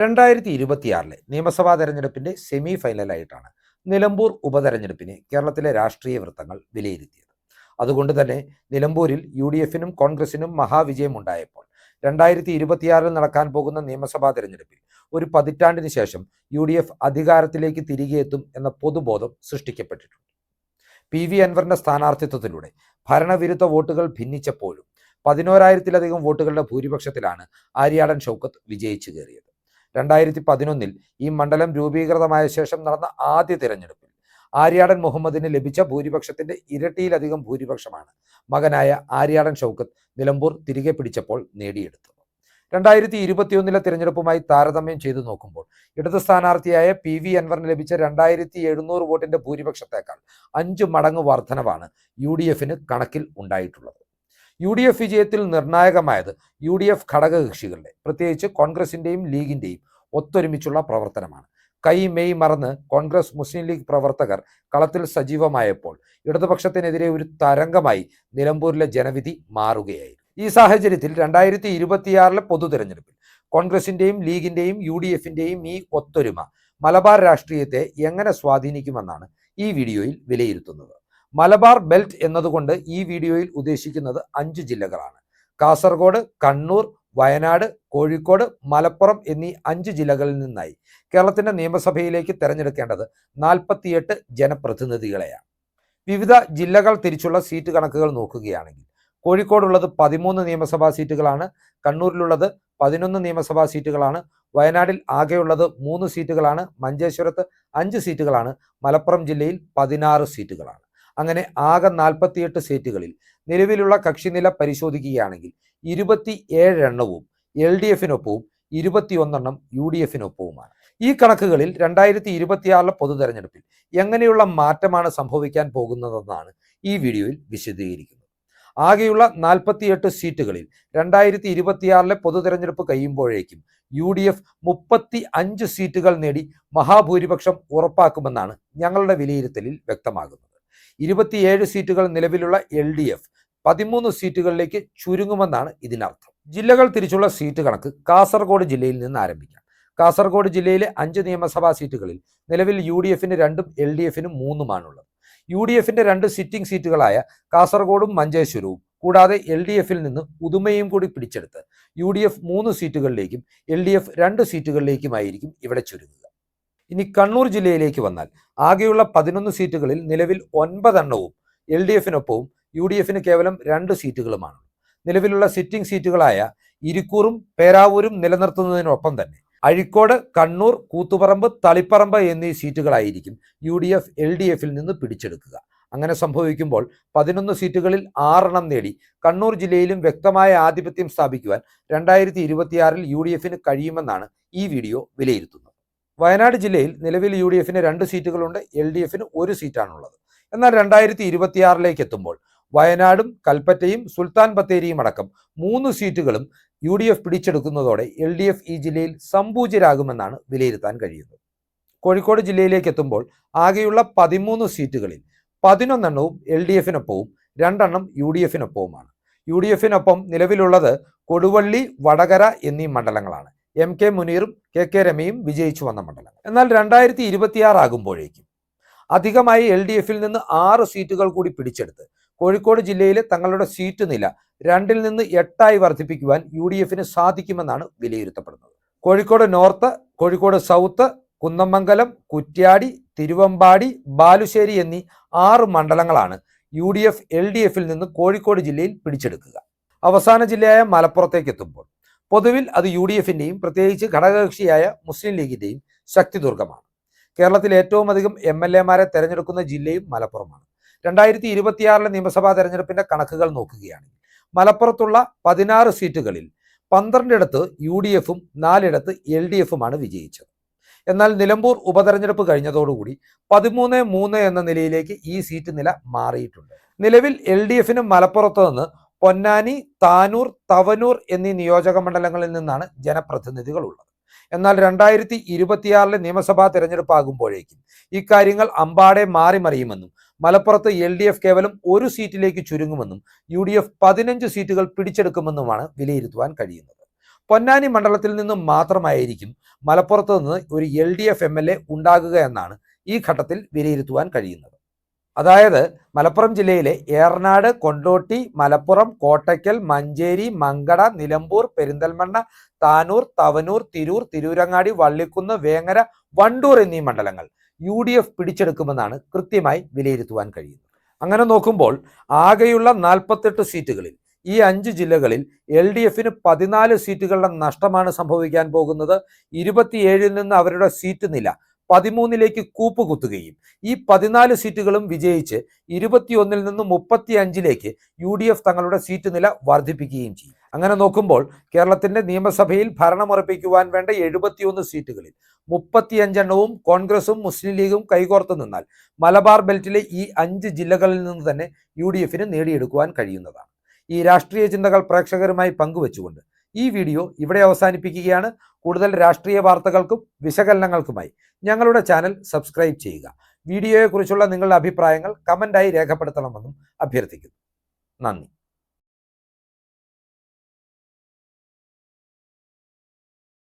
രണ്ടായിരത്തി ഇരുപത്തിയാറിലെ നിയമസഭാ തെരഞ്ഞെടുപ്പിന്റെ സെമി ഫൈനലായിട്ടാണ് നിലമ്പൂർ ഉപതെരഞ്ഞെടുപ്പിനെ കേരളത്തിലെ രാഷ്ട്രീയ വൃത്തങ്ങൾ വിലയിരുത്തിയത്. അതുകൊണ്ട് തന്നെ നിലമ്പൂരിൽ യു ഡി എഫിനും കോൺഗ്രസിനും മഹാവിജയം ഉണ്ടായപ്പോൾ രണ്ടായിരത്തി ഇരുപത്തിയാറിൽ നടക്കാൻ പോകുന്ന നിയമസഭാ തെരഞ്ഞെടുപ്പിൽ ഒരു പതിറ്റാണ്ടിന് ശേഷം യു ഡി എഫ് അധികാരത്തിലേക്ക് തിരികെ എത്തും എന്ന പൊതുബോധം സൃഷ്ടിക്കപ്പെട്ടിട്ടുണ്ട്. പി വി അൻവറിന്റെ സ്ഥാനാർത്ഥിത്വത്തിലൂടെ ഭരണവിരുദ്ധ വോട്ടുകൾ ഭിന്നിച്ചപ്പോഴും പതിനോരായിരത്തിലധികം വോട്ടുകളുടെ ഭൂരിപക്ഷത്തിലാണ് ആര്യാടൻ ഷൗക്കത്ത് വിജയിച്ചു കയറിയത്. രണ്ടായിരത്തി പതിനൊന്നിൽ ഈ മണ്ഡലം രൂപീകൃതമായ ശേഷം നടന്ന ആദ്യ തിരഞ്ഞെടുപ്പിൽ ആര്യാടൻ മുഹമ്മദിന് ലഭിച്ച ഭൂരിപക്ഷത്തിന്റെ ഇരട്ടിയിലധികം ഭൂരിപക്ഷമാണ്. മകനായ ആര്യാടൻ ഷൗക്കത്ത് നിലമ്പൂർ തിരികെ പിടിച്ചപ്പോൾ നേടിയെടുത്തത് രണ്ടായിരത്തി ഇരുപത്തിയൊന്നിലെ തിരഞ്ഞെടുപ്പുമായി താരതമ്യം ചെയ്തു നോക്കുമ്പോൾ ഇടത് സ്ഥാനാർത്ഥിയായ പി വി അൻവറിന് ലഭിച്ച രണ്ടായിരത്തി എഴുന്നൂറ് വോട്ടിന്റെ ഭൂരിപക്ഷത്തേക്കാൾ അഞ്ച് മടങ്ങ് വർധനവാണ് യു ഡി എഫിന് കണക്കിൽ ഉണ്ടായിട്ടുള്ളത്. യു ഡി എഫ് വിജയത്തിൽ നിർണായകമായത് യു ഡി എഫ് ഘടകകക്ഷികളുടെ പ്രത്യേകിച്ച് കോൺഗ്രസിന്റെയും ലീഗിന്റെയും ഒത്തൊരുമിച്ചുള്ള പ്രവർത്തനമാണ്. കൈ മെയ് മറന്ന് കോൺഗ്രസ് മുസ്ലിം ലീഗ് പ്രവർത്തകർ കളത്തിൽ സജീവമായപ്പോൾ ഇടതുപക്ഷത്തിനെതിരെ ഒരു തരംഗമായി നിലമ്പൂരിലെ ജനവിധി മാറുകയായിരുന്നു ഈ സാഹചര്യത്തിൽ രണ്ടായിരത്തി ഇരുപത്തിയാറിലെ പൊതു തിരഞ്ഞെടുപ്പിൽ കോൺഗ്രസിന്റെയും ലീഗിന്റെയും യു ഡി എഫിന്റെയും ഈ ഒത്തൊരുമ മലബാർ രാഷ്ട്രീയത്തെ എങ്ങനെ സ്വാധീനിക്കുമെന്നാണ് ഈ വീഡിയോയിൽ വിലയിരുത്തുന്നത്. മലബാർ ബെൽറ്റ് എന്നതുകൊണ്ട് ഈ വീഡിയോയിൽ ഉദ്ദേശിക്കുന്നത് അഞ്ച് ജില്ലകളാണ്. കാസർഗോഡ് കണ്ണൂർ വയനാട് കോഴിക്കോട് മലപ്പുറം എന്നീ അഞ്ച് ജില്ലകളിൽ നിന്നായി കേരളത്തിന്റെ നിയമസഭയിലേക്ക് തെരഞ്ഞെടുക്കേണ്ടത് നാൽപ്പത്തിയെട്ട് ജനപ്രതിനിധികളെയാണ്. വിവിധ ജില്ലകൾ തിരിച്ചുള്ള സീറ്റ് കണക്കുകൾ നോക്കുകയാണെങ്കിൽ കോഴിക്കോടുള്ളത് പതിമൂന്ന് നിയമസഭാ സീറ്റുകളാണ് കണ്ണൂരിലുള്ളത് പതിനൊന്ന് നിയമസഭാ സീറ്റുകളാണ് വയനാടിൽ ആകെയുള്ളത് മൂന്ന് സീറ്റുകളാണ് മഞ്ചേശ്വരത്ത് അഞ്ച് സീറ്റുകളാണ് മലപ്പുറം ജില്ലയിൽ പതിനാറ് സീറ്റുകളാണ്. അങ്ങനെ ആകെ നാൽപ്പത്തിയെട്ട് സീറ്റുകളിൽ നിലവിലുള്ള കക്ഷിനില പരിശോധിക്കുകയാണെങ്കിൽ ഇരുപത്തി ഏഴെണ്ണവും എൽ ഡി എഫിനൊപ്പവും ഇരുപത്തിയൊന്നെണ്ണം യു ഡി എഫിനൊപ്പവുമാണ്. ഈ കണക്കുകളിൽ രണ്ടായിരത്തി ഇരുപത്തിയാറിലെ പൊതു തെരഞ്ഞെടുപ്പിൽ എങ്ങനെയുള്ള മാറ്റമാണ് സംഭവിക്കാൻ പോകുന്നതെന്നാണ് ഈ വീഡിയോയിൽ വിശദീകരിക്കുന്നത്. ആകെയുള്ള നാൽപ്പത്തിയെട്ട് സീറ്റുകളിൽ രണ്ടായിരത്തി ഇരുപത്തിയാറിലെ പൊതു തെരഞ്ഞെടുപ്പ് കഴിയുമ്പോഴേക്കും യു ഡി എഫ് മുപ്പത്തി അഞ്ച് സീറ്റുകൾ നേടി മഹാഭൂരിപക്ഷം ഉറപ്പാക്കുമെന്നാണ് ഞങ്ങളുടെ വിലയിരുത്തലിൽ വ്യക്തമാകുന്നത്. ഇരുപത്തിയേഴ് സീറ്റുകൾ നിലവിലുള്ള എൽ ഡി എഫ് പതിമൂന്ന് സീറ്റുകളിലേക്ക് ചുരുങ്ങുമെന്നാണ് ഇതിനർത്ഥം. ജില്ലകൾ തിരിച്ചുള്ള സീറ്റ് കണക്ക് കാസർഗോഡ് ജില്ലയിൽ നിന്ന് ആരംഭിക്കാം. കാസർഗോഡ് ജില്ലയിലെ അഞ്ച് നിയമസഭാ സീറ്റുകളിൽ നിലവിൽ യു ഡി എഫിന് രണ്ടും എൽ ഡി എഫിന് മൂന്നുമാണുള്ളത്. യു ഡി എഫിന്റെ രണ്ട് സിറ്റിംഗ് സീറ്റുകളായ കാസർഗോഡും മഞ്ചേശ്വരവും കൂടാതെ എൽ ഡി എഫിൽ നിന്ന് ഉദുമയും കൂടി പിടിച്ചെടുത്ത് യു ഡി എഫ് മൂന്ന് സീറ്റുകളിലേക്കും എൽ ഡി എഫ് രണ്ട് സീറ്റുകളിലേക്കുമായിരിക്കും ഇവിടെ ചുരുങ്ങുക. ഇനി കണ്ണൂർ ജില്ലയിലേക്ക് വന്നാൽ ആകെയുള്ള പതിനൊന്ന് സീറ്റുകളിൽ നിലവിൽ ഒൻപതെണ്ണവും എൽ ഡി എഫിനൊപ്പവും യു ഡി എഫിന് കേവലം രണ്ട് സീറ്റുകളുമാണ്. നിലവിലുള്ള സിറ്റിംഗ് സീറ്റുകളായ ഇരിക്കൂറും പേരാവൂരും നിലനിർത്തുന്നതിനൊപ്പം തന്നെ അഴിക്കോട് കണ്ണൂർ കൂത്തുപറമ്പ് തളിപ്പറമ്പ് എന്നീ സീറ്റുകളായിരിക്കും U D F L D എഫിൽ നിന്ന് പിടിച്ചെടുക്കുക. അങ്ങനെ സംഭവിക്കുമ്പോൾ പതിനൊന്ന് സീറ്റുകളിൽ ആറെണ്ണം നേടി കണ്ണൂർ ജില്ലയിലും വ്യക്തമായ ആധിപത്യം സ്ഥാപിക്കുവാൻ രണ്ടായിരത്തി ഇരുപത്തിയാറിൽ യു ഡി എഫിന് കഴിയുമെന്നാണ് ഈ വീഡിയോ വിലയിരുത്തുന്നത്. വയനാട് ജില്ലയിൽ നിലവിൽ യു ഡി എഫിന് രണ്ട് സീറ്റുകളുണ്ട് എൽ ഡി എഫിന് ഒരു സീറ്റാണുള്ളത്. എന്നാൽ രണ്ടായിരത്തി ഇരുപത്തിയാറിലേക്ക് എത്തുമ്പോൾ വയനാടും കൽപ്പറ്റയും സുൽത്താൻ ബത്തേരിയും അടക്കം മൂന്ന് സീറ്റുകളും യു ഡി എഫ് പിടിച്ചെടുക്കുന്നതോടെ എൽ ഡി എഫ് ഈ ജില്ലയിൽ സമ്പൂജ്യരാകുമെന്നാണ് വിലയിരുത്താൻ കഴിയുന്നത്. കോഴിക്കോട് ജില്ലയിലേക്ക് എത്തുമ്പോൾ ആകെയുള്ള പതിമൂന്ന് സീറ്റുകളിൽ പതിനൊന്നെണ്ണവും എൽ ഡി എഫിനൊപ്പവും രണ്ടെണ്ണം യു ഡി എഫിനൊപ്പവുമാണ് യു ഡി എഫിനൊപ്പം നിലവിലുള്ളത് കൊടുവള്ളി വടകര എന്നീ മണ്ഡലങ്ങളാണ്. എം കെ മുനീറും കെ കെ രമയും വിജയിച്ചു വന്ന മണ്ഡലങ്ങൾ. എന്നാൽ രണ്ടായിരത്തി ഇരുപത്തിയാറ് ആകുമ്പോഴേക്കും അധികമായി എൽ ഡി എഫിൽ നിന്ന് ആറ് സീറ്റുകൾ കൂടി പിടിച്ചെടുത്ത് കോഴിക്കോട് ജില്ലയിലെ തങ്ങളുടെ സീറ്റ് നില രണ്ടിൽ നിന്ന് എട്ടായി വർദ്ധിപ്പിക്കുവാൻ യു ഡി എഫിന് സാധിക്കുമെന്നാണ് വിലയിരുത്തപ്പെടുന്നത്. കോഴിക്കോട് നോർത്ത് കോഴിക്കോട് സൗത്ത് കുന്നമംഗലം കുറ്റ്യാടി തിരുവമ്പാടി ബാലുശ്ശേരി എന്നീ ആറ് മണ്ഡലങ്ങളാണ് U D F L D എഫിൽ നിന്ന് കോഴിക്കോട് ജില്ലയിൽ പിടിച്ചെടുക്കുക. അവസാന ജില്ലയായ മലപ്പുറത്തേക്ക് എത്തുമ്പോൾ പൊതുവിൽ അത് യു ഡി എഫിന്റെയും പ്രത്യേകിച്ച് ഘടകകക്ഷിയായ മുസ്ലിം ലീഗിന്റെയും ശക്തിദുർഗമാണ്. കേരളത്തിൽ ഏറ്റവും അധികം എം എൽ എമാരെ തെരഞ്ഞെടുക്കുന്ന ജില്ലയും മലപ്പുറമാണ്. രണ്ടായിരത്തി ഇരുപത്തിയാറിലെ നിയമസഭാ തെരഞ്ഞെടുപ്പിന്റെ കണക്കുകൾ നോക്കുകയാണെങ്കിൽ മലപ്പുറത്തുള്ള പതിനാറ് സീറ്റുകളിൽ പന്ത്രണ്ടിടത്ത് യു ഡി എഫും നാലിടത്ത് എൽ ഡി എഫുമാണ് വിജയിച്ചത്. എന്നാൽ നിലമ്പൂർ ഉപതെരഞ്ഞെടുപ്പ് കഴിഞ്ഞതോടുകൂടി പതിമൂന്ന് മൂന്ന് എന്ന നിലയിലേക്ക് ഈ സീറ്റ് നില മാറിയിട്ടുണ്ട്. നിലവിൽ എൽ ഡി എഫിന് മലപ്പുറത്ത് നിന്ന് പൊന്നാനി താനൂർ തവനൂർ എന്നീ നിയോജക മണ്ഡലങ്ങളിൽ നിന്നാണ് ജനപ്രതിനിധികൾ ഉള്ളത് എന്നാൽ രണ്ടായിരത്തി ഇരുപത്തിയാറിലെ നിയമസഭാ തെരഞ്ഞെടുപ്പാകുമ്പോഴേക്കും ഇക്കാര്യങ്ങൾ അമ്പാടെ മാറിമറിയുമെന്നും മലപ്പുറത്ത് എൽ ഡി എഫ് കേവലം ഒരു സീറ്റിലേക്ക് ചുരുങ്ങുമെന്നും യു ഡി എഫ് പതിനഞ്ച് സീറ്റുകൾ പിടിച്ചെടുക്കുമെന്നുമാണ് വിലയിരുത്തുവാൻ കഴിയുന്നത്. പൊന്നാനി മണ്ഡലത്തിൽ നിന്നും മാത്രമായിരിക്കും മലപ്പുറത്ത് നിന്ന് ഒരു L D F M L A ഉണ്ടാകുക എന്നാണ് ഈ ഘട്ടത്തിൽ വിലയിരുത്തുവാൻ കഴിയുന്നത്. അതായത് മലപ്പുറം ജില്ലയിലെ ഏറനാട് കൊണ്ടോട്ടി മലപ്പുറം കോട്ടയ്ക്കൽ മഞ്ചേരി മങ്കട നിലമ്പൂർ പെരിന്തൽമണ്ണ താനൂർ തവനൂർ തിരൂർ തിരൂരങ്ങാടി വള്ളിക്കുന്ന് വേങ്ങര വണ്ടൂർ എന്നീ മണ്ഡലങ്ങൾ യു ഡി എഫ് പിടിച്ചെടുക്കുമെന്നാണ് കൃത്യമായി വിലയിരുത്തുവാൻ കഴിയുന്നത്. അങ്ങനെ നോക്കുമ്പോൾ ആകെയുള്ള നാൽപ്പത്തെട്ട് സീറ്റുകളിൽ ഈ അഞ്ച് ജില്ലകളിൽ എൽ ഡി എഫിന് പതിനാല് സീറ്റുകളുടെ നഷ്ടമാണ് സംഭവിക്കാൻ പോകുന്നത്. ഇരുപത്തിയേഴിൽ നിന്ന് അവരുടെ സീറ്റ് നില പതിമൂന്നിലേക്ക് കൂപ്പുകുത്തുകയും ഈ പതിനാല് സീറ്റുകളും വിജയിച്ച് ഇരുപത്തിയൊന്നിൽ നിന്ന് മുപ്പത്തി അഞ്ചിലേക്ക് യു ഡി എഫ് തങ്ങളുടെ സീറ്റ് നില വർദ്ധിപ്പിക്കുകയും ചെയ്യും. അങ്ങനെ നോക്കുമ്പോൾ കേരളത്തിന്റെ നിയമസഭയിൽ ഭരണമുറപ്പിക്കുവാൻ വേണ്ട എഴുപത്തിയൊന്ന് സീറ്റുകളിൽ മുപ്പത്തിയഞ്ചെണ്ണവും കോൺഗ്രസും മുസ്ലിം ലീഗും കൈകോർത്ത് നിന്നാൽ മലബാർ ബെൽറ്റിലെ ഈ അഞ്ച് ജില്ലകളിൽ നിന്ന് തന്നെ യു ഡി എഫിന് നേടിയെടുക്കുവാൻ കഴിയുന്നതാണ്. ഈ രാഷ്ട്രീയ ചിന്തകൾ പ്രേക്ഷകരുമായി പങ്കുവച്ചുകൊണ്ട് ഈ വീഡിയോ ഇവിടെ അവസാനിപ്പിക്കുകയാണ്. കൂടുതൽ രാഷ്ട്രീയ വാർത്തകൾക്കും വിശകലനങ്ങൾക്കുമായി ഞങ്ങളുടെ ചാനൽ സബ്സ്ക്രൈബ് ചെയ്യുക. വീഡിയോയെക്കുറിച്ചുള്ള നിങ്ങളുടെ അഭിപ്രായങ്ങൾ കമന്റായി രേഖപ്പെടുത്തണമെന്നും അഭ്യർത്ഥിക്കുന്നു. നന്ദി.